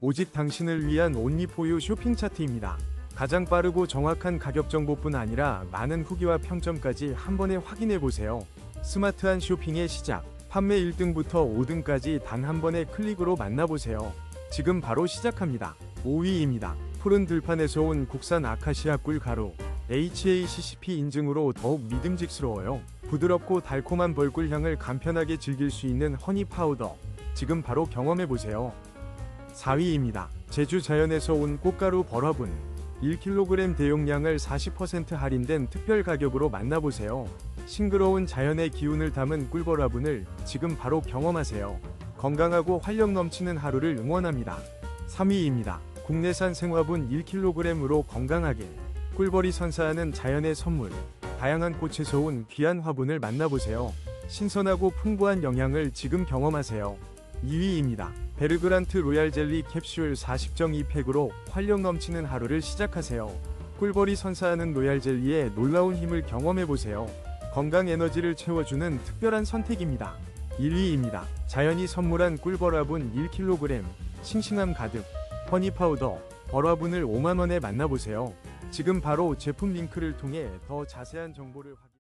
오직 당신을 위한 온리포유 쇼핑 차트입니다. 가장 빠르고 정확한 가격 정보뿐 아니라 많은 후기와 평점까지 한 번에 확인해 보세요. 스마트한 쇼핑의 시작. 판매 1등부터 5등까지 단 한 번의 클릭으로 만나보세요. 지금 바로 시작합니다. 5위입니다. 푸른 들판에서 온 국산 아카시아 꿀 가루. HACCP 인증으로 더욱 믿음직스러워요. 부드럽고 달콤한 벌꿀 향을 간편하게 즐길 수 있는 허니 파우더. 지금 바로 경험해 보세요. 4위입니다. 제주 자연에서 온 꽃가루 버러분. 1kg 대용량을 40% 할인된 특별 가격으로 만나보세요. 싱그러운 자연의 기운을 담은 꿀버라분을 지금 바로 경험하세요. 건강하고 활력 넘치는 하루를 응원합니다. 3위입니다. 국내산 생화분 1kg으로 건강하게 꿀벌이 선사하는 자연의 선물. 다양한 꽃에서 온 귀한 화분을 만나보세요. 신선하고 풍부한 영양을 지금 경험하세요. 2위입니다. 베르그란트 로얄 젤리 캡슐 40.2팩으로 활력 넘치는 하루를 시작하세요. 꿀벌이 선사하는 로얄 젤리의 놀라운 힘을 경험해 보세요. 건강 에너지를 채워주는 특별한 선택입니다. 1위입니다. 자연이 선물한 꿀벌화분 1kg, 싱싱함 가득, 허니 파우더, 벌화분을 5만원에 만나보세요. 지금 바로 제품 링크를 통해 더 자세한 정보를 확인